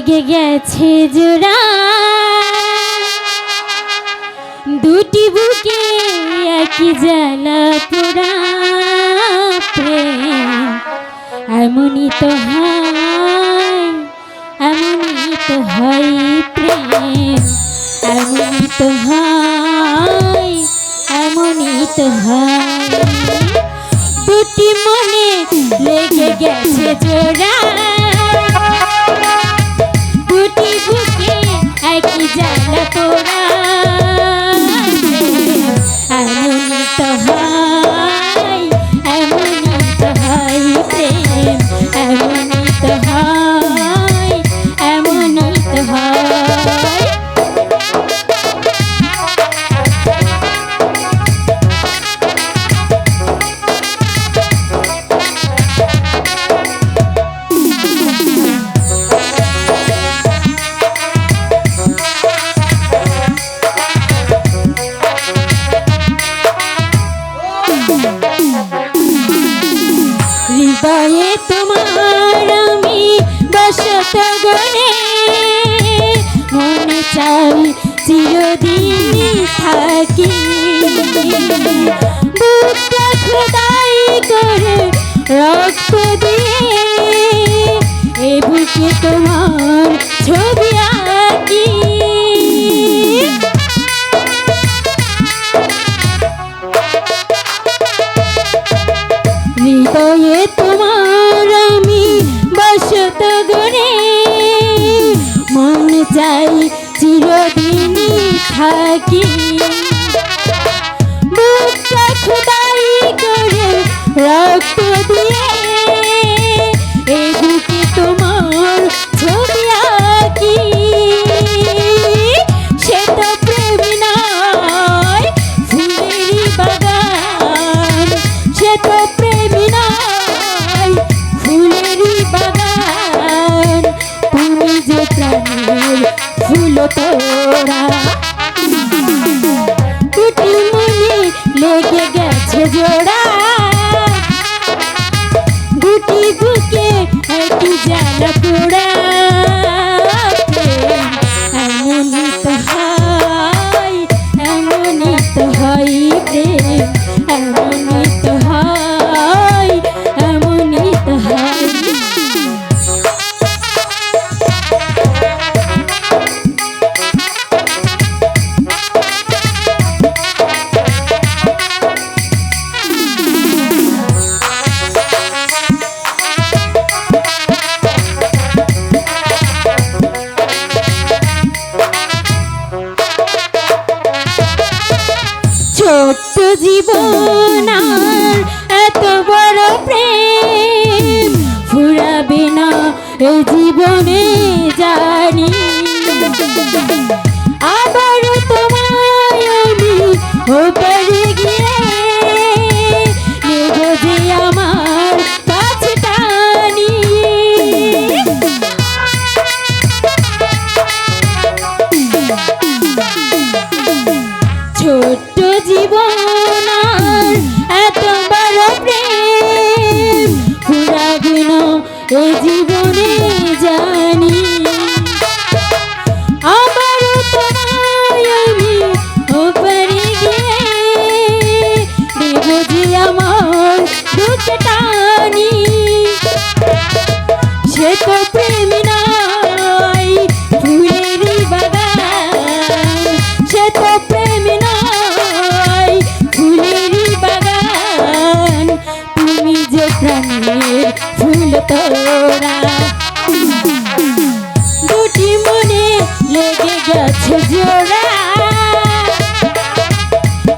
লেগে গেছে জোড়া। দুটি বুকে একই জ্বালা পোড়া প্রেম। এমনই তো হয়, এমনই তো হয় প্রেম। এমনই তো হয়, এমনই তো হয়। দুটি মনে লেগে গেছে জোড়া। একই জ্বালা হৃদয়ে তোমার আমি দশত গনে মনে চাই চিরদিন থাকি। বুকটা খোদাই করে রক্ত দিয়ে করে রক্ত দিয়ে তোরা। ছোট্ট জীবন এত বড় প্রেম। ফুরাবে না এ জীবনে জানি। আবার তোমায় আমি এ জীবনে জানি। তোমায় আমি ওপারে গিয়ে দেব যে আমার দুঃখ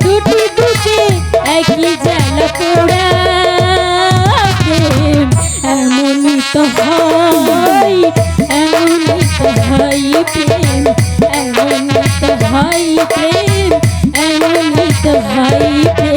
দুটি দুটি একই জাল পোড়া। এমনই তো হয়, এমনই তো হয় প্রেম, এমনই তো হয় প্রেম, এমনই তো হয় প্রেম।